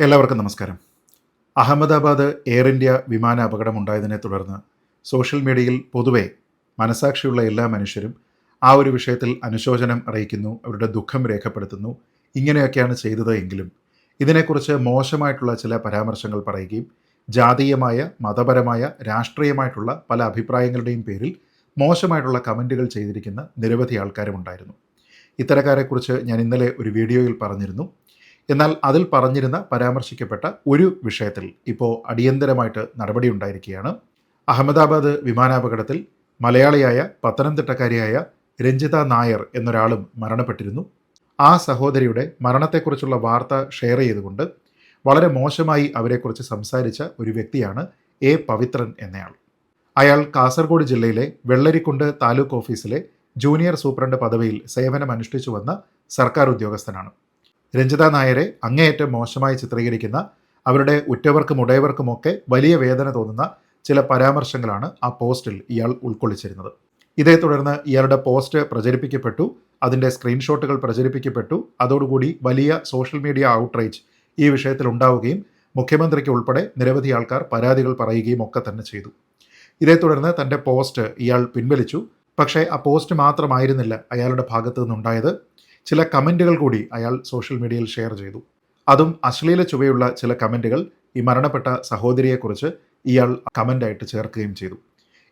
എല്ലാവർക്കും നമസ്കാരം. Ahmedabad air India വിമാന അപകടമുണ്ടായതിനെ തുടർന്ന് സോഷ്യൽ മീഡിയയിൽ പൊതുവെ മനസാക്ഷിയുള്ള എല്ലാ മനുഷ്യരും ആ ഒരു വിഷയത്തിൽ അനുശോചനം അറിയിക്കുന്നു അവരുടെ ദുഃഖം രേഖപ്പെടുത്തുന്നു. ഇങ്ങനെയൊക്കെയാണ് ചെയ്തത് എങ്കിലും ഇതിനെക്കുറിച്ച് മോശമായിട്ടുള്ള ചില പരാമർശങ്ങൾ പറയുകയും ജാതീയമായ മതപരമായ രാഷ്ട്രീയമായിട്ടുള്ള പല അഭിപ്രായങ്ങളുടെയും പേരിൽ മോശമായിട്ടുള്ള കമന്റുകൾ ചെയ്തിരിക്കുന്ന നിരവധി ആൾക്കാരുമുണ്ടായിരുന്നു. ഇത്തരക്കാരെക്കുറിച്ച് ഞാൻ ഇന്നലെ ഒരു വീഡിയോയിൽ പറഞ്ഞിരുന്നു. എന്നാൽ അതിൽ പറഞ്ഞിരുന്ന പരാമർശിക്കപ്പെട്ട ഒരു വിഷയത്തിൽ ഇപ്പോൾ അടിയന്തരമായിട്ട് നടപടി ഉണ്ടായിരിക്കുകയാണ്. അഹമ്മദാബാദ് വിമാനാപകടത്തിൽ മലയാളിയായ പത്തനംതിട്ടക്കാരിയായ രഞ്ജിത നായർ എന്നൊരാളും മരണപ്പെട്ടിരുന്നു. ആ സഹോദരിയുടെ മരണത്തെക്കുറിച്ചുള്ള വാർത്ത ഷെയർ ചെയ്തുകൊണ്ട് വളരെ മോശമായി അവരെക്കുറിച്ച് സംസാരിച്ച ഒരു വ്യക്തിയാണ് എ പവിത്രൻ എന്നയാൾ. അയാൾ കാസർഗോഡ് ജില്ലയിലെ വെള്ളരിക്കുണ്ട് താലൂക്ക് ഓഫീസിലെ ജൂനിയർ സൂപ്രണ്ട് പദവിയിൽ സേവനം അനുഷ്ഠിച്ചു വന്ന സർക്കാർ ഉദ്യോഗസ്ഥനാണ്. രഞ്ജിത നായരെ അങ്ങേയറ്റം മോശമായി ചിത്രീകരിക്കുന്ന അവരുടെ ഉറ്റവർക്കും ഉടയവർക്കുമൊക്കെ വലിയ വേദന തോന്നുന്ന ചില പരാമർശങ്ങളാണ് ആ പോസ്റ്റിൽ ഇയാൾ ഉൾക്കൊള്ളിച്ചിരുന്നത്. ഇതേ തുടർന്ന് ഇയാളുടെ പോസ്റ്റ് പ്രചരിപ്പിക്കപ്പെട്ടു അതിന്റെ സ്ക്രീൻഷോട്ടുകൾ പ്രചരിപ്പിക്കപ്പെട്ടു അതോടുകൂടി വലിയ സോഷ്യൽ മീഡിയ ഔട്ട്റീച്ച് ഈ വിഷയത്തിൽ ഉണ്ടാവുകയും മുഖ്യമന്ത്രിക്ക് ഉൾപ്പെടെ നിരവധി ആൾക്കാർ പരാതികൾ പറയുകയും ഒക്കെ തന്നെ ചെയ്തു. ഇതേ തുടർന്ന് തന്റെ പോസ്റ്റ് ഇയാൾ പിൻവലിച്ചു. പക്ഷേ ആ പോസ്റ്റ് മാത്രമായിരുന്നില്ല അയാളുടെ ഭാഗത്തു നിന്നുണ്ടായത്. ചില കമന്റുകൾ കൂടി അയാൾ സോഷ്യൽ മീഡിയയിൽ ഷെയർ ചെയ്തു. അതും അശ്ലീല ചുവയുള്ള ചില കമന്റുകൾ ഈ മരണപ്പെട്ട സഹോദരിയെക്കുറിച്ച് ഇയാൾ കമന്റായിട്ട് ചേർക്കുകയും ചെയ്തു.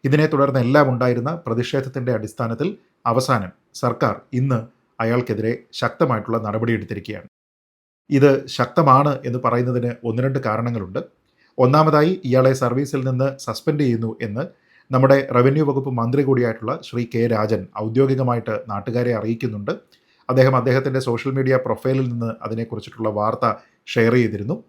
ഇതിനെ തുടർന്ന് എല്ലാം ഉണ്ടായിരുന്ന പ്രതിഷേധത്തിന്റെ അടിസ്ഥാനത്തിൽ അവസാനം സർക്കാർ ഇന്ന് അയാൾക്കെതിരെ ശക്തമായിട്ടുള്ള നടപടിയെടുത്തിരിക്കുകയാണ് ഇത് ശക്തമാണ് എന്ന് പറയുന്നതിന് ഒന്ന് രണ്ട് കാരണങ്ങളുണ്ട്. ഒന്നാമതായി ഇയാളെ സർവീസിൽ നിന്ന് സസ്പെൻഡ് ചെയ്യുന്നു എന്ന് നമ്മുടെ റവന്യൂ വകുപ്പ് മന്ത്രി കൂടിയായിട്ടുള്ള ശ്രീ കെ രാജൻ ഔദ്യോഗികമായിട്ട് നാട്ടുകാരെ അറിയിക്കുന്നുണ്ട്. അദ്ദേഹം അദ്ദേഹത്തിന്റെ സോഷ്യൽ മീഡിയ പ്രൊഫൈലിൽ നിന്ന് അതിനെക്കുറിച്ചിട്ടുള്ള വാർത്ത ഷെയർ ചെയ്തിരുന്നു.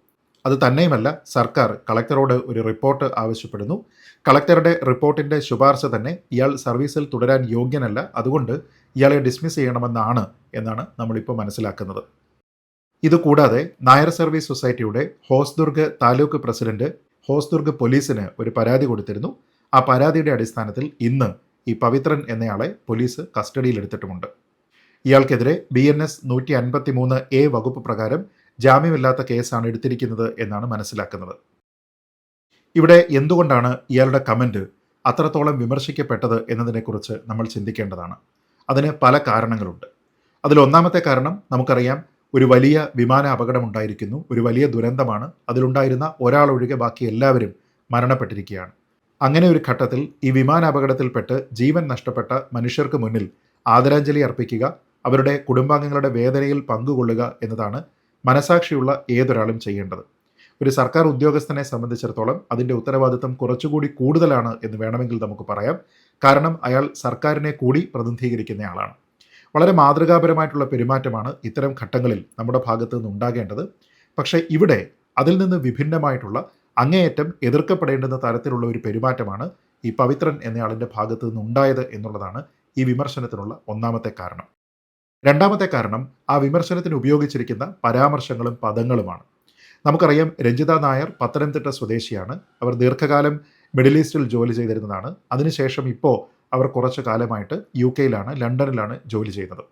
അത് തന്നെയുമല്ല സർക്കാർ കളക്ടറോട് ഒരു റിപ്പോർട്ട് ആവശ്യപ്പെടുന്നു. കളക്ടറുടെ റിപ്പോർട്ടിന്റെ ശുപാർശ തന്നെ ഇയാൾ സർവീസിൽ തുടരാൻ യോഗ്യനല്ല അതുകൊണ്ട് ഇയാളെ ഡിസ്മിസ് ചെയ്യണമെന്നാണ് എന്നാണ് നമ്മളിപ്പോൾ മനസ്സിലാക്കുന്നത്. ഇതുകൂടാതെ നായർ സർവീസ് സൊസൈറ്റിയുടെ ഹോസ്ദുർഗ് താലൂക്ക് പ്രസിഡന്റ് ഹോസ്ദുർഗ് പോലീസിന് ഒരു പരാതി കൊടുത്തിരുന്നു. ആ പരാതിയുടെ അടിസ്ഥാനത്തിൽ ഇന്ന് ഈ പവിത്രൻ എന്നയാളെ പോലീസ് കസ്റ്റഡിയിലെടുത്തിട്ടുമുണ്ട് ഇയാൾക്കെതിരെ ബി എൻ എസ് നൂറ്റി അൻപത്തി മൂന്ന് എ വകുപ്പ് പ്രകാരം ജാമ്യമില്ലാത്ത കേസാണ് എടുത്തിരിക്കുന്നത് എന്നാണ് മനസ്സിലാക്കുന്നത്. ഇവിടെ എന്തുകൊണ്ടാണ് ഇയാളുടെ കമന്റ് അത്രത്തോളം വിമർശിക്കപ്പെട്ടത് എന്നതിനെക്കുറിച്ച് നമ്മൾ ചിന്തിക്കേണ്ടതാണ്. അതിന് പല കാരണങ്ങളുണ്ട്. അതിൽ ഒന്നാമത്തെ കാരണം നമുക്കറിയാം ഒരു വലിയ വിമാന അപകടമുണ്ടായിരിക്കുന്നു ഒരു വലിയ ദുരന്തമാണ് അതിലുണ്ടായിരുന്ന ഒരാളൊഴികെ ബാക്കി എല്ലാവരും മരണപ്പെട്ടിരിക്കുകയാണ്. അങ്ങനെ ഒരു ഘട്ടത്തിൽ ഈ വിമാന അപകടത്തിൽപ്പെട്ട് ജീവൻ നഷ്ടപ്പെട്ട മനുഷ്യർക്ക് മുന്നിൽ ആദരാഞ്ജലി അർപ്പിക്കുക അവരുടെ കുടുംബാംഗങ്ങളുടെ വേദനയിൽ പങ്കുകൊള്ളുക എന്നതാണ് മനസാക്ഷിയുള്ള ഏതൊരാളും ചെയ്യേണ്ടത്. ഒരു സർക്കാർ ഉദ്യോഗസ്ഥനെ സംബന്ധിച്ചിടത്തോളം അതിന്റെ ഉത്തരവാദിത്തം കുറച്ചുകൂടി കൂടുതലാണ് എന്ന് വേണമെങ്കിൽ നമുക്ക് പറയാം. കാരണം അയാൾ സർക്കാരിനെ കൂടി പ്രതിനിധീകരിക്കുന്നയാളാണ് വളരെ മാതൃകാപരമായിട്ടുള്ള പെരുമാറ്റമാണ് ഇത്തരം ഘട്ടങ്ങളിൽ നമ്മുടെ ഭാഗത്തു നിന്ന് ഉണ്ടാകേണ്ടത് പക്ഷേ ഇവിടെ അതിൽ നിന്ന് വിഭിന്നമായിട്ടുള്ള അങ്ങേയറ്റം എതിർക്കപ്പെടേണ്ടുന്ന തരത്തിലുള്ള ഒരു പെരുമാറ്റമാണ് ഈ പവിത്രൻ എന്നയാളിന്റെ ഭാഗത്തു നിന്നുണ്ടായത് എന്നുള്ളതാണ് ഈ വിമർശനത്തിനുള്ള ഒന്നാമത്തെ കാരണം. രണ്ടാമത്തെ കാരണം ആ വിമർശനത്തിന് ഉപയോഗിച്ചിരിക്കുന്ന പരാമർശങ്ങളും പദങ്ങളുമാണ്. നമുക്കറിയാം രഞ്ജിത നായർ പത്തനംതിട്ട സ്വദേശിയാണ്. അവർ ദീർഘകാലം മിഡിൽ ഈസ്റ്റിൽ ജോലി ചെയ്തിരുന്നതാണ്. അതിനുശേഷം ഇപ്പോൾ അവർ കുറച്ചു കാലമായിട്ട് യു കെയിലാണ് ലണ്ടനിലാണ് ജോലി ചെയ്യുന്നത്.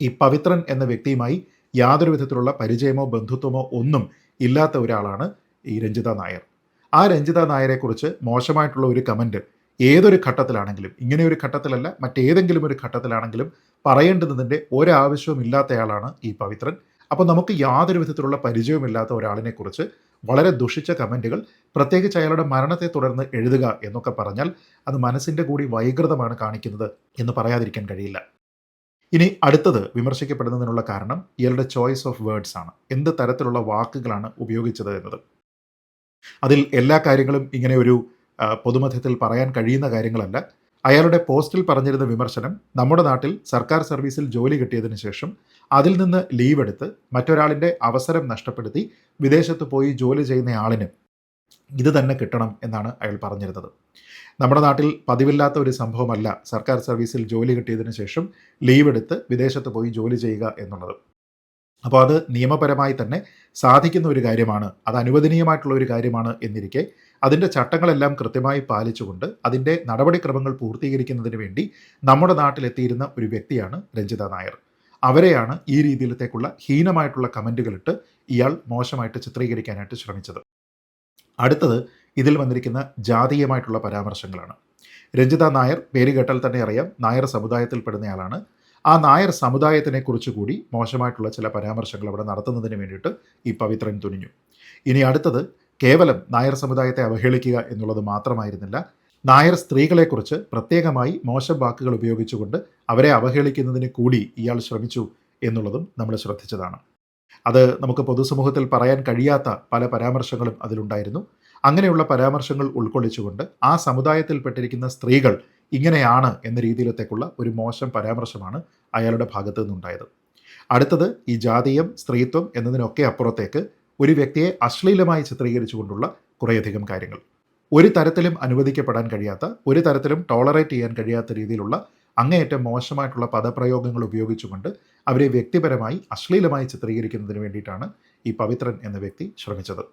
ഈ പവിത്രൻ എന്ന വ്യക്തിയുമായി യാതൊരു വിധത്തിലുള്ള പരിചയമോ ബന്ധുത്വമോ ഒന്നും ഇല്ലാത്ത ഒരാളാണ് ഈ രഞ്ജിത നായർ. ആ രഞ്ജിത നായരെക്കുറിച്ച് മോശമായിട്ടുള്ള ഒരു കമന്റ് ഏതൊരു ഘട്ടത്തിലാണെങ്കിലും ഇങ്ങനെ ഒരു ഘട്ടത്തിലല്ല മറ്റേതെങ്കിലും ഒരു ഘട്ടത്തിലാണെങ്കിലും പറയേണ്ടതിന്റെ ഒരാവശ്യവും ഇല്ലാത്തയാളാണ് ഈ പവിത്രൻ. അപ്പോൾ നമുക്ക് യാതൊരു വിധത്തിലുള്ള പരിചയവുമില്ലാത്ത ഒരാളിനെക്കുറിച്ച് വളരെ ദുഷിച്ച കമന്റുകൾ പ്രത്യേകിച്ച് അയാളുടെ മരണത്തെ തുടർന്ന് എഴുതുക എന്നൊക്കെ പറഞ്ഞാൽ അത് മനസ്സിന്റെ കൂടി വൈകൃതമാണ് കാണിക്കുന്നത് എന്ന് പറയാതിരിക്കാൻ കഴിയില്ല. ഇനി അടുത്തത് വിമർശിക്കപ്പെടുന്നതിനുള്ള കാരണം ഇയാളുടെ ചോയ്സ് ഓഫ് വേർഡ്സ് ആണ്. എന്ത് തരത്തിലുള്ള വാക്കുകളാണ് ഉപയോഗിച്ചത് എന്നത്. അതിൽ എല്ലാ കാര്യങ്ങളും ഇങ്ങനെ ഒരു പൊതുമധ്യത്തിൽ പറയാൻ കഴിയുന്ന കാര്യങ്ങളല്ല. അയാളുടെ പോസ്റ്റിൽ പറഞ്ഞിരുന്ന വിമർശനം നമ്മുടെ നാട്ടിൽ സർക്കാർ സർവീസിൽ ജോലി കിട്ടിയതിനു ശേഷം അതിൽ നിന്ന് ലീവ് എടുത്ത് മറ്റൊരാളിന്റെ അവസരം നഷ്ടപ്പെടുത്തി വിദേശത്ത് പോയി ജോലി ചെയ്യുന്ന ആളിന് ഇത് തന്നെ കിട്ടണം എന്നാണ് അയാൾ പറഞ്ഞിരുന്നത്. നമ്മുടെ നാട്ടിൽ പതിവില്ലാത്ത ഒരു സംഭവമല്ല സർക്കാർ സർവീസിൽ ജോലി കിട്ടിയതിന് ശേഷം ലീവ് എടുത്ത് വിദേശത്ത് പോയി ജോലി ചെയ്യുക എന്നുള്ളത്. അപ്പോൾ അത് നിയമപരമായി തന്നെ സാധിക്കുന്ന ഒരു കാര്യമാണ്. അത് അനുവദനീയമായിട്ടുള്ള ഒരു കാര്യമാണ് എന്നിരിക്കെ അതിന്റെ ചട്ടങ്ങളെല്ലാം കൃത്യമായി പാലിച്ചുകൊണ്ട് അതിന്റെ നടപടിക്രമങ്ങൾ പൂർത്തീകരിക്കുന്നതിന് വേണ്ടി നമ്മുടെ നാട്ടിലെത്തിയിരുന്ന ഒരു വ്യക്തിയാണ് രഞ്ജിത നായർ. അവരെയാണ് ഈ രീതിയിലത്തേക്കുള്ള ഹീനമായിട്ടുള്ള കമന്റുകളിട്ട് ഇയാൾ മോശമായിട്ട് ചിത്രീകരിക്കാനായിട്ട് ശ്രമിച്ചത്. അടുത്തത് ഇതിൽ വന്നിരിക്കുന്ന ജാതീയമായിട്ടുള്ള പരാമർശങ്ങളാണ്. രഞ്ജിത നായർ പേര് കേട്ടാൽ തന്നെ അറിയാം നായർ സമുദായത്തിൽപ്പെടുന്നയാളാണ് ആ നായർ സമുദായത്തിനെ കുറിച്ച് കൂടി മോശമായിട്ടുള്ള ചില പരാമർശങ്ങൾ അവിടെ നടത്തുന്നതിന് വേണ്ടിയിട്ട് ഈ പവിത്രൻ തുനിഞ്ഞു. ഇനി അടുത്തത് കേവലം നായർ സമുദായത്തെ അവഹേളിക്കുക എന്നുള്ളത് മാത്രമായിരുന്നില്ല. നായർ സ്ത്രീകളെക്കുറിച്ച് പ്രത്യേകമായി മോശം വാക്കുകൾ ഉപയോഗിച്ചുകൊണ്ട് അവരെ അവഹേളിക്കുന്നതിന് കൂടി ഇയാൾ ശ്രമിച്ചു എന്നുള്ളതും നമ്മൾ ശ്രദ്ധിച്ചതാണ്. അത് നമുക്ക് പൊതുസമൂഹത്തിൽ പറയാൻ കഴിയാത്ത പല പരാമർശങ്ങളും അതിലുണ്ടായിരുന്നു. അങ്ങനെയുള്ള പരാമർശങ്ങൾ ഉൾക്കൊള്ളിച്ചുകൊണ്ട് ആ സമുദായത്തിൽപ്പെട്ടിരിക്കുന്ന സ്ത്രീകൾ ഇങ്ങനെയാണ് എന്ന രീതിയിലത്തേക്കുള്ള ഒരു മോശം പരാമർശമാണ് അയാളുടെ ഭാഗത്തു നിന്നുണ്ടായത്. അടുത്തത് ഈ ജാതീയം സ്ത്രീത്വം എന്നതിനൊക്കെ അപ്പുറത്തേക്ക് ഒരു വ്യക്തിയെ അശ്ലീലമായി ചിത്രീകരിച്ചുകൊണ്ടുള്ള കുറേയധികം കാര്യങ്ങൾ. ഒരു തരത്തിലും അനുവദിക്കപ്പെടാൻ കഴിയാത്ത ഒരു തരത്തിലും ടോളറേറ്റ് ചെയ്യാൻ കഴിയാത്ത രീതിയിലുള്ള അങ്ങേയറ്റം മോശമായിട്ടുള്ള പദപ്രയോഗങ്ങൾ ഉപയോഗിച്ചുകൊണ്ട് അവരെ വ്യക്തിപരമായി അശ്ലീലമായി ചിത്രീകരിക്കുന്നതിന് വേണ്ടിയിട്ടാണ് ഈ പവിത്രൻ എന്ന വ്യക്തി ശ്രമിച്ചത്.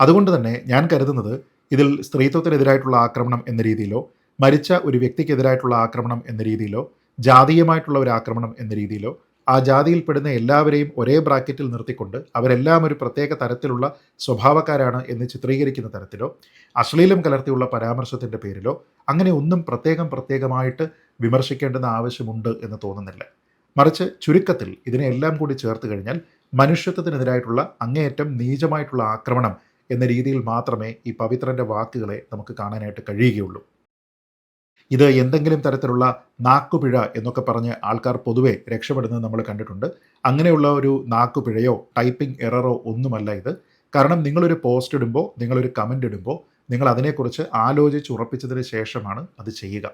അതുകൊണ്ട് തന്നെ ഞാൻ കരുതുന്നത് ഇതിൽ സ്ത്രീത്വത്തിനെതിരായിട്ടുള്ള ആക്രമണം എന്ന രീതിയിലോ മരിച്ച ഒരു വ്യക്തിക്കെതിരായിട്ടുള്ള ആക്രമണം എന്ന രീതിയിലോ ജാതീയമായിട്ടുള്ള ഒരു ആക്രമണം എന്ന രീതിയിലോ ആ ജാതിയിൽപ്പെടുന്ന എല്ലാവരെയും ഒരേ ബ്രാക്കറ്റിൽ നിർത്തിക്കൊണ്ട് അവരെല്ലാം ഒരു പ്രത്യേക തരത്തിലുള്ള സ്വഭാവക്കാരാണ് എന്ന് ചിത്രീകരിക്കുന്ന തരത്തിലോ അശ്ലീലം കലർത്തിയുള്ള പരാമർശത്തിന്റെ പേരിലോ അങ്ങനെ ഒന്നും പ്രത്യേകം പ്രത്യേകമായിട്ട് വിമർശിക്കേണ്ടുന്ന ആവശ്യമുണ്ട് എന്ന് തോന്നുന്നില്ല. മറിച്ച് ചുരുക്കത്തിൽ ഇതിനെല്ലാം കൂടി ചേർത്ത് കഴിഞ്ഞാൽ മനുഷ്യത്വത്തിനെതിരായിട്ടുള്ള അങ്ങേയറ്റം നീചമായിട്ടുള്ള ആക്രമണം എന്ന രീതിയിൽ മാത്രമേ ഈ പവിത്രന്റെ വാക്കുകളെ നമുക്ക് കാണാനായിട്ട് കഴിയുകയുള്ളൂ. ഇത് എന്തെങ്കിലും തരത്തിലുള്ള നാക്കുപിഴ എന്നൊക്കെ പറഞ്ഞ് ആൾക്കാർ പൊതുവെ രക്ഷപ്പെടുന്നത് നമ്മൾ കണ്ടിട്ടുണ്ട്. അങ്ങനെയുള്ള ഒരു നാക്കുപിഴയോ ടൈപ്പിംഗ് എററോ ഒന്നുമല്ല ഇത്. കാരണം നിങ്ങളൊരു പോസ്റ്റ് ഇടുമ്പോൾ നിങ്ങളൊരു കമന്റ് ഇടുമ്പോൾ നിങ്ങൾ അതിനെക്കുറിച്ച് ആലോചിച്ച് ഉറപ്പിച്ചതിന് ശേഷമാണ് അത് ചെയ്യുക.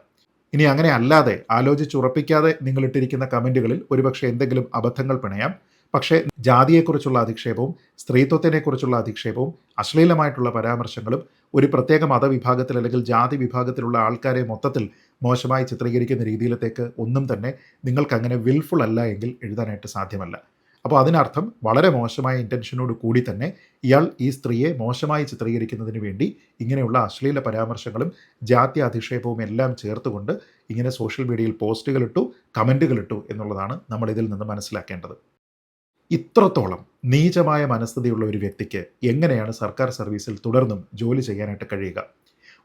ഇനി അങ്ങനെ അല്ലാതെ ആലോചിച്ച് ഉറപ്പിക്കാതെ നിങ്ങൾ ഇട്ടിരിക്കുന്ന കമന്റുകളിൽ ഒരുപക്ഷെ എന്തെങ്കിലും അബദ്ധങ്ങൾ പിണയാം. പക്ഷേ ജാതിയെക്കുറിച്ചുള്ള അധിക്ഷേപവും സ്ത്രീത്വത്തിനെക്കുറിച്ചുള്ള അധിക്ഷേപവും അശ്ലീലമായിട്ടുള്ള പരാമർശങ്ങളും ഒരു പ്രത്യേക മതവിഭാഗത്തിൽ അല്ലെങ്കിൽ ജാതി വിഭാഗത്തിലുള്ള ആൾക്കാരെ മൊത്തത്തിൽ മോശമായി ചിത്രീകരിക്കുന്ന രീതിയിലത്തേക്ക് ഒന്നും തന്നെ നിങ്ങൾക്ക് അങ്ങനെ വിൽഫുൾ അല്ല എങ്കിൽ എഴുതാനായിട്ട് സാധ്യമല്ല. അപ്പോൾ അതിനർത്ഥം വളരെ മോശമായ ഇന്റൻഷനോട് കൂടി തന്നെ ഇയാൾ ഈ സ്ത്രീയെ മോശമായി ചിത്രീകരിക്കുന്നതിന് വേണ്ടി ഇങ്ങനെയുള്ള അശ്ലീല പരാമർശങ്ങളും ജാതി അധിക്ഷേപവും എല്ലാം ചേർത്തുകൊണ്ട് ഇങ്ങനെ സോഷ്യൽ മീഡിയയിൽ പോസ്റ്റുകൾ ഇട്ടു കമന്റുകൾ ഇട്ടു എന്നുള്ളതാണ് നമ്മൾ ഇതിൽ നിന്ന് മനസ്സിലാക്കേണ്ടത്. ഇത്രത്തോളം നീചമായ മനസ്ഥിതിയുള്ള ഒരു വ്യക്തിക്ക് എങ്ങനെയാണ് സർക്കാർ സർവീസിൽ തുടർന്നും ജോലി ചെയ്യാനായിട്ട് കഴിയുക?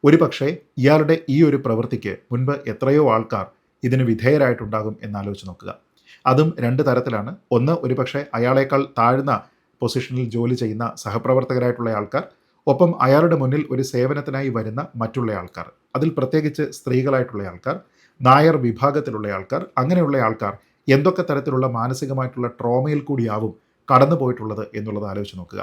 ഒരു പക്ഷേ ഇയാളുടെ ഈ ഒരു പ്രവൃത്തിക്ക് മുൻപ് എത്രയോ ആൾക്കാർ ഇതിന് വിധേയരായിട്ടുണ്ടാകും എന്നാലോചിച്ച് നോക്കുക. അതും രണ്ട് തരത്തിലാണ്. ഒന്ന് ഒരു ഒരുപക്ഷെ അയാളേക്കാൾ താഴ്ന്ന പൊസിഷനിൽ ജോലി ചെയ്യുന്ന സഹപ്രവർത്തകരായിട്ടുള്ള ആൾക്കാർ ഒപ്പം അയാളുടെ മുന്നിൽ ഒരു സേവനത്തിനായി വരുന്ന മറ്റുള്ള ആൾക്കാർ അതിൽ പ്രത്യേകിച്ച് സ്ത്രീകളായിട്ടുള്ള ആൾക്കാർ നായർ വിഭാഗത്തിലുള്ള ആൾക്കാർ അങ്ങനെയുള്ള ആൾക്കാർ എന്തൊക്കെ തരത്തിലുള്ള മാനസികമായിട്ടുള്ള ട്രോമയിൽ കൂടിയാവും കടന്നു പോയിട്ടുള്ളത് എന്നുള്ളത് ആലോചിച്ച് നോക്കുക.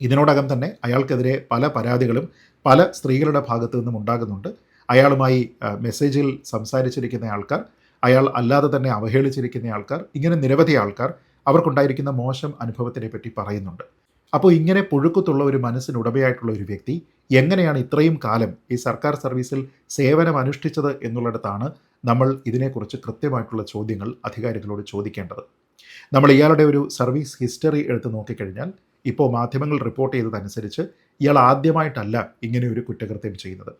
ഇതിനോടകം തന്നെ അയാൾക്കെതിരെ പല പരാതികളും പല സ്ത്രീകളുടെ ഭാഗത്തു നിന്നും ഉണ്ടാകുന്നുണ്ട്. അയാളുമായി മെസ്സേജിൽ സംസാരിച്ചിരിക്കുന്ന ആൾക്കാർ അയാൾ അല്ലാതെ തന്നെ അവഹേളിച്ചിരിക്കുന്ന ആൾക്കാർ ഇങ്ങനെ നിരവധി ആൾക്കാർ അവർക്കുണ്ടായിരിക്കുന്ന മോശം അനുഭവത്തിനെ പറ്റി പറയുന്നുണ്ട്. അപ്പോൾ ഇങ്ങനെ പുഴുക്കത്തുള്ള ഒരു മനസ്സിനുടമയായിട്ടുള്ള ഒരു വ്യക്തി എങ്ങനെയാണ് ഇത്രയും കാലം ഈ സർക്കാർ സർവീസിൽ സേവനം അനുഷ്ഠിച്ചത് എന്നുള്ളിടത്താണ് നമ്മൾ ഇതിനെക്കുറിച്ച് കൃത്യമായിട്ടുള്ള ചോദ്യങ്ങൾ അധികാരികളോട് ചോദിക്കേണ്ടത്. നമ്മൾ ഇയാളുടെ ഒരു സർവീസ് ഹിസ്റ്ററി എടുത്ത് നോക്കിക്കഴിഞ്ഞാൽ ഇപ്പോൾ മാധ്യമങ്ങൾ റിപ്പോർട്ട് ചെയ്തതനുസരിച്ച് ഇയാൾ ആദ്യമായിട്ടല്ല ഇങ്ങനെ ഒരു കുറ്റകൃത്യം ചെയ്യുന്നത്.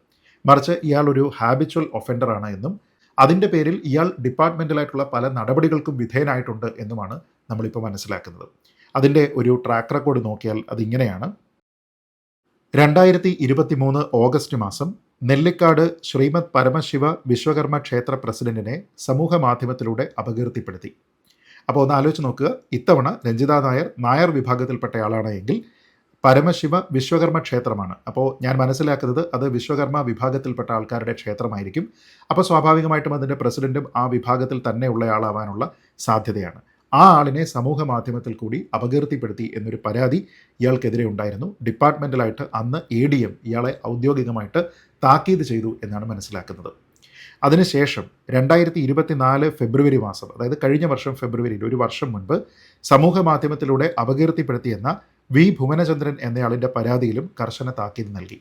മറിച്ച് ഇയാൾ ഒരു ഹാബിച്വൽ ഒഫൻഡറാണ് എന്നും അതിന്റെ പേരിൽ ഇയാൾ ഡിപ്പാർട്ട്മെന്റലായിട്ടുള്ള പല നടപടികൾക്കും വിധേയനായിട്ടുണ്ട് എന്നുമാണ് നമ്മളിപ്പോൾ മനസ്സിലാക്കുന്നത്. അതിന്റെ ഒരു ട്രാക്ക് റെക്കോർഡ് നോക്കിയാൽ അതിങ്ങനെയാണ്. രണ്ടായിരത്തി ഇരുപത്തി മൂന്ന് ഓഗസ്റ്റ് മാസം നെല്ലിക്കാട് ശ്രീമദ് പരമശിവ വിശ്വകർമ്മ ക്ഷേത്ര പ്രസിഡന്റിനെ സമൂഹ മാധ്യമത്തിലൂടെ അപകീർത്തിപ്പെടുത്തി. അപ്പോൾ ഒന്ന് ആലോചിച്ച് നോക്കുക. ഇത്തവണ രഞ്ജിത നായർ നായർ വിഭാഗത്തിൽപ്പെട്ട ആളാണ് എങ്കിൽ പരമശിവ വിശ്വകർമ്മ ക്ഷേത്രമാണ്. അപ്പോൾ ഞാൻ മനസ്സിലാക്കുന്നത് അത് വിശ്വകർമ്മ വിഭാഗത്തിൽപ്പെട്ട ആൾക്കാരുടെ ക്ഷേത്രമായിരിക്കും. അപ്പോൾ സ്വാഭാവികമായിട്ടും അതിന്റെ പ്രസിഡന്റും ആ വിഭാഗത്തിൽ തന്നെ ഉള്ളയാളാവാനുള്ള സാധ്യതയാണ്. ആ ആളിനെ സമൂഹ മാധ്യമത്തിൽ കൂടി അപകീർത്തിപ്പെടുത്തി എന്നൊരു പരാതി ഇയാൾക്കെതിരെ ഉണ്ടായിരുന്നു. ഡിപ്പാർട്ട്മെന്റലായിട്ട് അന്ന് എ ഡി എം ഇയാളെ ഔദ്യോഗികമായിട്ട് താക്കീത് ചെയ്തു എന്നാണ് മനസ്സിലാക്കുന്നത്. അതിനുശേഷം രണ്ടായിരത്തി ഇരുപത്തിനാല് ഫെബ്രുവരി മാസം അതായത് കഴിഞ്ഞ വർഷം ഫെബ്രുവരിയിൽ ഒരു വർഷം മുൻപ് സമൂഹ മാധ്യമത്തിലൂടെ അപകീർത്തിപ്പെടുത്തിയെന്ന വി. ഭുവനചന്ദ്രൻ എന്നയാളിന്റെ പരാതിയിലും കർശന താക്കീത് നൽകി.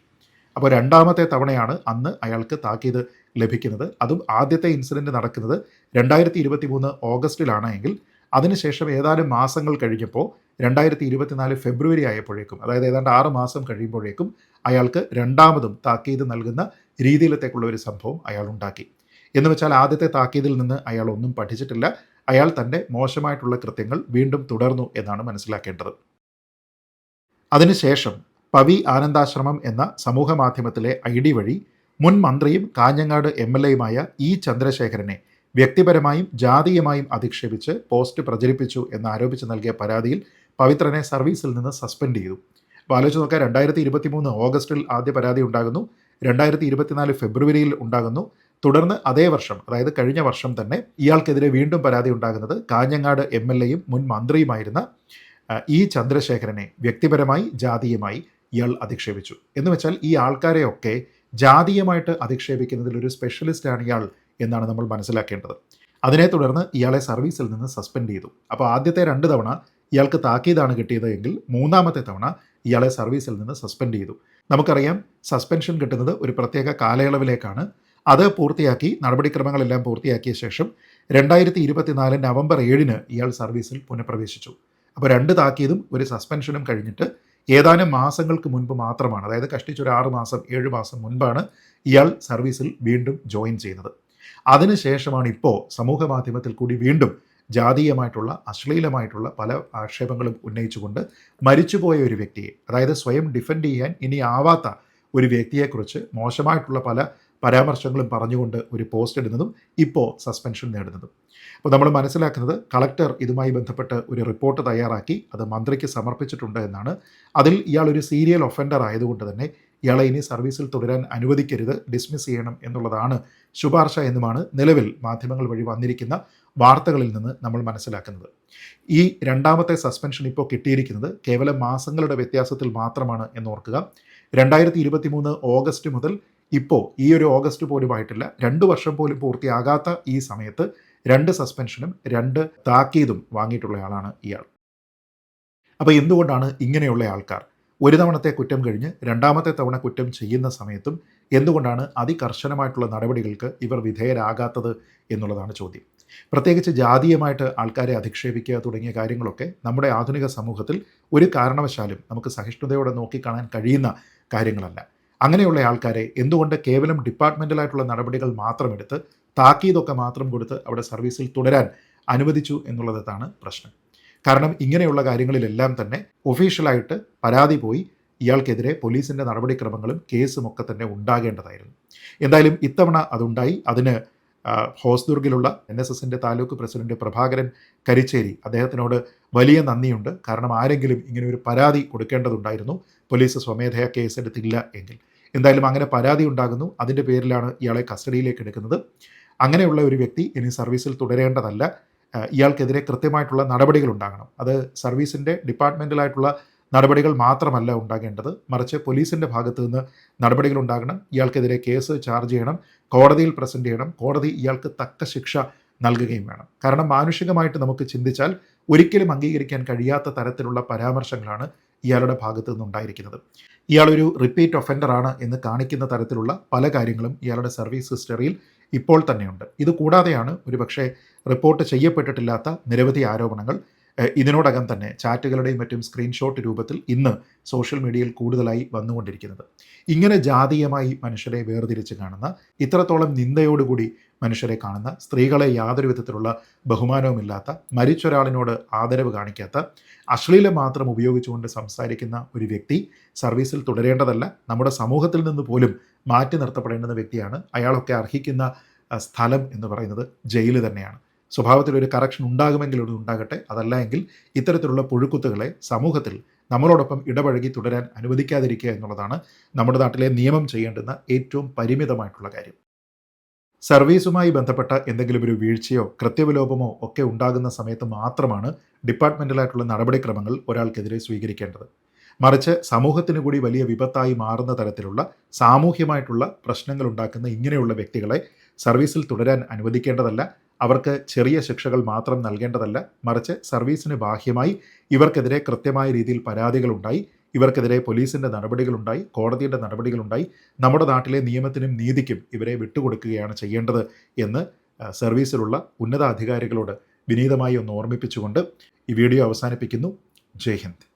അപ്പോൾ രണ്ടാമത്തെ തവണയാണ് അന്ന് അയാൾക്ക് താക്കീത് ലഭിക്കുന്നത്. അതും ആദ്യത്തെ ഇൻസിഡന്റ് നടക്കുന്നത് രണ്ടായിരത്തി ഇരുപത്തി മൂന്ന് ഓഗസ്റ്റിലാണ് എങ്കിൽ അതിനുശേഷം ഏതാനും മാസങ്ങൾ കഴിഞ്ഞപ്പോൾ രണ്ടായിരത്തി ഇരുപത്തിനാല് ഫെബ്രുവരി ആയപ്പോഴേക്കും അതായത് ഏതാണ്ട് ആറ് മാസം കഴിയുമ്പോഴേക്കും അയാൾക്ക് രണ്ടാമതും താക്കീത് നൽകുന്ന രീതിയിലത്തേക്കുള്ള ഒരു സംഭവം അയാൾ ഉണ്ടാക്കി. എന്ന് വെച്ചാൽ ആദ്യത്തെ താക്കീതിൽ നിന്ന് അയാൾ ഒന്നും പഠിച്ചിട്ടില്ല. അയാൾ തന്റെ മോശമായിട്ടുള്ള കൃത്യങ്ങൾ വീണ്ടും തുടർന്നു എന്നാണ് മനസ്സിലാക്കേണ്ടത്. അതിനുശേഷം പവി ആനന്ദാശ്രമം എന്ന സമൂഹ മാധ്യമത്തിലെ ഐ ഡി വഴി മുൻ മന്ത്രിയും കാഞ്ഞങ്ങാട് എം എൽ എയുമായ ഇ ചന്ദ്രശേഖരനെ വ്യക്തിപരമായും ജാതീയമായും അധിക്ഷേപിച്ച് പോസ്റ്റ് പ്രചരിപ്പിച്ചു എന്നാരോപിച്ച് നൽകിയ പരാതിയിൽ പവിത്രനെ സർവീസിൽ നിന്ന് സസ്പെൻഡ് ചെയ്തു. അപ്പോൾ ആലോചിച്ച് നോക്കാം രണ്ടായിരത്തി ഇരുപത്തി മൂന്ന് ഓഗസ്റ്റിൽ ആദ്യ പരാതി ഉണ്ടാകുന്നു രണ്ടായിരത്തി ഇരുപത്തിനാല് ഫെബ്രുവരിയിൽ ഉണ്ടാകുന്നു. തുടർന്ന് അതേ വർഷം അതായത് കഴിഞ്ഞ വർഷം തന്നെ ഇയാൾക്കെതിരെ വീണ്ടും പരാതി ഉണ്ടാകുന്നത് കാഞ്ഞങ്ങാട് എം എൽ എയും മുൻ മന്ത്രിയുമായിരുന്ന ഇ ചന്ദ്രശേഖരനെ വ്യക്തിപരമായി ജാതീയമായി ഇയാൾ അധിക്ഷേപിച്ചു. എന്ന് വെച്ചാൽ ഈ ആൾക്കാരെയൊക്കെ ജാതീയമായിട്ട് അധിക്ഷേപിക്കുന്നതിൽ ഒരു സ്പെഷ്യലിസ്റ്റാണ് ഇയാൾ എന്നാണ് നമ്മൾ മനസ്സിലാക്കേണ്ടത്. അതിനെ തുടർന്ന് ഇയാളെ സർവീസിൽ നിന്ന് സസ്പെൻഡ് ചെയ്തു. അപ്പോൾ ആദ്യത്തെ രണ്ട് തവണ ഇയാൾക്ക് താക്കീതാണ് കിട്ടിയത് എങ്കിൽ മൂന്നാമത്തെ തവണ ഇയാളെ സർവീസിൽ നിന്ന് സസ്പെൻഡ് ചെയ്തു. നമുക്കറിയാം സസ്പെൻഷൻ കിട്ടുന്നത് ഒരു പ്രത്യേക കാലയളവിലേക്കാണ്. അത് പൂർത്തിയാക്കി നടപടിക്രമങ്ങളെല്ലാം പൂർത്തിയാക്കിയ ശേഷം രണ്ടായിരത്തി ഇരുപത്തിനാല് നവംബർ ഏഴിന് ഇയാൾ സർവീസിൽ പുനഃപ്രവേശിച്ചു. അപ്പോൾ രണ്ട് താക്കീതും ഒരു സസ്പെൻഷനും കഴിഞ്ഞിട്ട് ഏതാനും മാസങ്ങൾക്ക് മുൻപ് മാത്രമാണ് അതായത് കഷ്ടിച്ചൊരു ആറ് മാസം ഏഴ് മാസം മുൻപാണ് ഇയാൾ സർവീസിൽ വീണ്ടും ജോയിൻ ചെയ്യുന്നത്. അതിനുശേഷമാണ് ഇപ്പോൾ സമൂഹ മാധ്യമത്തിൽ കൂടി വീണ്ടും ജാതീയമായിട്ടുള്ള അശ്ലീലമായിട്ടുള്ള പല ആക്ഷേപങ്ങളും ഉന്നയിച്ചുകൊണ്ട് മരിച്ചുപോയ ഒരു വ്യക്തിയെ അതായത് സ്വയം ഡിഫെൻഡ് ചെയ്യാൻ ഇനി ആവാത്ത ഒരു വ്യക്തിയെക്കുറിച്ച് മോശമായിട്ടുള്ള പല പരാമർശങ്ങളും പറഞ്ഞുകൊണ്ട് ഒരു പോസ്റ്റ് ഇടുന്നതും ഇപ്പോൾ സസ്പെൻഷൻ നേടുന്നതും. അപ്പോൾ നമ്മൾ മനസ്സിലാക്കുന്നത് കളക്ടർ ഇതുമായി ബന്ധപ്പെട്ട് ഒരു റിപ്പോർട്ട് തയ്യാറാക്കി അത് മന്ത്രിക്ക് സമർപ്പിച്ചിട്ടുണ്ട് എന്നാണ്. അതിൽ ഇയാൾ ഒരു സീരിയൽ ഒഫൻഡർ ആയതുകൊണ്ട് തന്നെ ഇയാളെ ഇനി സർവീസിൽ തുടരാൻ അനുവദിക്കരുത് ഡിസ്മിസ് ചെയ്യണം എന്നുള്ളതാണ് ശുപാർശ എന്നുമാണ് നിലവിൽ മാധ്യമങ്ങൾ വഴി വന്നിരിക്കുന്ന വാർത്തകളിൽ നിന്ന് നമ്മൾ മനസ്സിലാക്കുന്നത്. ഈ രണ്ടാമത്തെ സസ്പെൻഷൻ ഇപ്പോൾ കിട്ടിയിരിക്കുന്നത് കേവലം മാസങ്ങളുടെ വ്യത്യാസത്തിൽ മാത്രമാണ് എന്നോർക്കുക. രണ്ടായിരത്തി ഇരുപത്തി മൂന്ന് ഓഗസ്റ്റ് മുതൽ ഇപ്പോൾ ഈ ഒരു ഓഗസ്റ്റ് പോലും ആയിട്ടില്ല രണ്ട് വർഷം പോലും പൂർത്തിയാകാത്ത ഈ സമയത്ത് രണ്ട് സസ്പെൻഷനും രണ്ട് താക്കീതും വാങ്ങിയിട്ടുള്ളയാളാണ് ഇയാൾ. അപ്പോൾ എന്തുകൊണ്ടാണ് ഇങ്ങനെയുള്ള ആൾക്കാർ? ഒരു തവണത്തെ കുറ്റം കഴിഞ്ഞ് രണ്ടാമത്തെ തവണ കുറ്റം ചെയ്യുന്ന സമയത്തും എന്തുകൊണ്ടാണ് അതികർശനമായിട്ടുള്ള നടപടികൾക്ക് ഇവർ വിധേയരാകാത്തത് എന്നുള്ളതാണ് ചോദ്യം. പ്രത്യേകിച്ച് ജാതീയമായിട്ട് ആൾക്കാരെ അധിക്ഷേപിക്കുക തുടങ്ങിയ കാര്യങ്ങളൊക്കെ നമ്മുടെ ആധുനിക സമൂഹത്തിൽ ഒരു കാരണവശാലും നമുക്ക് സഹിഷ്ണുതയോടെ നോക്കിക്കാണാൻ കഴിയുന്ന കാര്യങ്ങളല്ല. അങ്ങനെയുള്ള ആൾക്കാരെ എന്തുകൊണ്ട് കേവലം ഡിപ്പാർട്ട്മെന്റലായിട്ടുള്ള നടപടികൾ മാത്രം എടുത്ത് താക്കീതൊക്കെ മാത്രം കൊടുത്ത് അവിടെ സർവീസിൽ തുടരാൻ അനുവദിച്ചു എന്നുള്ളതാണ് പ്രശ്നം. കാരണം ഇങ്ങനെയുള്ള കാര്യങ്ങളിലെല്ലാം തന്നെ ഒഫീഷ്യലായിട്ട് പരാതി പോയി ഇയാൾക്കെതിരെ പോലീസിന്റെ നടപടിക്രമങ്ങളും കേസും ഒക്കെ തന്നെ ഉണ്ടാകേണ്ടതായിരുന്നു. എന്തായാലും ഇത്തവണ അതുണ്ടായി. അതിന് ഹോസ്ദുർഗിലുള്ള എൻ എസ് എസിന്റെ താലൂക്ക് പ്രസിഡന്റ് പ്രഭാകരൻ കരിച്ചേരി അദ്ദേഹത്തിനോട് വലിയ നന്ദിയുണ്ട്. കാരണം ആരെങ്കിലും ഇങ്ങനെ ഒരു പരാതി കൊടുക്കേണ്ടതുണ്ടായിരുന്നു. പോലീസ് സ്വമേധയാ കേസെടുത്തില്ല എങ്കിൽ. എന്തായാലും അങ്ങനെ പരാതി ഉണ്ടാകുന്നു. അതിന്റെ പേരിലാണ് ഇയാളെ കസ്റ്റഡിയിലേക്ക് എടുക്കുന്നത്. അങ്ങനെയുള്ള ഒരു വ്യക്തി ഇനി സർവീസിൽ തുടരേണ്ടതല്ല. ഇയാൾക്കെതിരെ കൃത്യമായിട്ടുള്ള നടപടികൾ ഉണ്ടാകണം. അത് സർവീസിന്റെ ഡിപ്പാർട്ട്മെന്റലായിട്ടുള്ള നടപടികൾ മാത്രമല്ല ഉണ്ടാകേണ്ടത്. മറിച്ച് പോലീസിന്റെ ഭാഗത്തു നിന്ന് നടപടികൾ ഉണ്ടാകണം. ഇയാൾക്കെതിരെ കേസ് ചാർജ് ചെയ്യണം. കോടതിയിൽ പ്രസന്റ് ചെയ്യണം. കോടതി ഇയാൾക്ക് തക്ക ശിക്ഷ നൽകുകയും വേണം. കാരണം മാനുഷികമായിട്ട് നമുക്ക് ചിന്തിച്ചാൽ ഒരിക്കലും അംഗീകരിക്കാൻ കഴിയാത്ത തരത്തിലുള്ള പരാമർശങ്ങളാണ് ഇയാളുടെ ഭാഗത്തു നിന്നുണ്ടായിരിക്കുന്നത് ഇയാളൊരു റിപ്പീറ്റ് ഒഫൻഡറാണ് എന്ന് കാണിക്കുന്ന തരത്തിലുള്ള പല കാര്യങ്ങളും ഇയാളുടെ സർവീസ് ഹിസ്റ്ററിയിൽ ഇപ്പോൾ തന്നെയുണ്ട്. ഇത് കൂടാതെയാണ് ഒരുപക്ഷെ റിപ്പോർട്ട് ചെയ്യപ്പെട്ടിട്ടില്ലാത്ത നിരവധി ആരോപണങ്ങൾ ഇതിനോടകം തന്നെ ചാറ്റുകളുടെയും മറ്റും സ്ക്രീൻഷോട്ട് രൂപത്തിൽ ഇന്ന് സോഷ്യൽ മീഡിയയിൽ കൂടുതലായി വന്നുകൊണ്ടിരിക്കുന്നത്. ഇങ്ങനെ ജാതീയമായി മനുഷ്യരെ വേർതിരിച്ച് കാണുന്ന ഇത്രത്തോളം നിന്ദയോടുകൂടി മനുഷ്യരെ കാണുന്ന സ്ത്രീകളെ യാതൊരു വിധത്തിലുള്ള ബഹുമാനവുമില്ലാത്ത മരിച്ചൊരാളിനോട് ആദരവ് കാണിക്കാത്ത അശ്ലീലം മാത്രം ഉപയോഗിച്ചുകൊണ്ട് സംസാരിക്കുന്ന ഒരു വ്യക്തി സർവീസിൽ തുടരേണ്ടതല്ല നമ്മുടെ സമൂഹത്തിൽ നിന്ന് പോലും മാറ്റി നിർത്തപ്പെടേണ്ടുന്ന വ്യക്തിയാണ്. അയാളൊക്കെ അർഹിക്കുന്ന സ്ഥലം എന്ന് പറയുന്നത് ജയിൽ തന്നെയാണ്. സ്വഭാവത്തിൽ ഒരു കറക്ഷൻ ഉണ്ടാകുമെങ്കിൽ ഒരു ഉണ്ടാകട്ടെ. അതല്ല എങ്കിൽ ഇത്തരത്തിലുള്ള പുഴുക്കുത്തുകളെ സമൂഹത്തിൽ നമ്മളോടൊപ്പം ഇടപഴകി തുടരാൻ അനുവദിക്കാതിരിക്കുക എന്നുള്ളതാണ് നമ്മുടെ നാട്ടിലെ നിയമം ചെയ്യേണ്ടുന്ന ഏറ്റവും പരിമിതമായിട്ടുള്ള കാര്യം. സർവീസുമായി ബന്ധപ്പെട്ട എന്തെങ്കിലും ഒരു വീഴ്ചയോ കൃത്യവിലോപമോ ഒക്കെ ഉണ്ടാകുന്ന സമയത്ത് മാത്രമാണ് ഡിപ്പാർട്ട്മെന്റലായിട്ടുള്ള നടപടിക്രമങ്ങൾ ഒരാൾക്കെതിരെ സ്വീകരിക്കേണ്ടത്. മറിച്ച് സമൂഹത്തിന് കൂടി വലിയ വിപത്തായി മാറുന്ന തരത്തിലുള്ള സാമൂഹ്യമായിട്ടുള്ള പ്രശ്നങ്ങൾ ഉണ്ടാക്കുന്ന ഇങ്ങനെയുള്ള വ്യക്തികളെ സർവീസിൽ തുടരാൻ അനുവദിക്കേണ്ടതല്ല. അവർക്ക് ചെറിയ ശിക്ഷകൾ മാത്രം നൽകേണ്ടതല്ല. മറിച്ച് സർവീസിന് ബാഹ്യമായി ഇവർക്കെതിരെ കൃത്യമായ രീതിയിൽ പരാതികളുണ്ടായി. ഇവർക്കെതിരെ പോലീസിന്റെ നടപടികളുണ്ടായി. കോടതിയുടെ നടപടികളുണ്ടായി. നമ്മുടെ നാട്ടിലെ നിയമത്തിനും നീതിക്കും ഇവരെ വിട്ടുകൊടുക്കുകയാണ് ചെയ്യേണ്ടത് എന്ന് സർവീസിലുള്ള ഉന്നതാധികാരികളോട് വിനീതമായി ഒന്ന് ഓർമ്മിപ്പിച്ചുകൊണ്ട് ഈ വീഡിയോ അവസാനിപ്പിക്കുന്നു. ജയ് ഹിന്ദ്.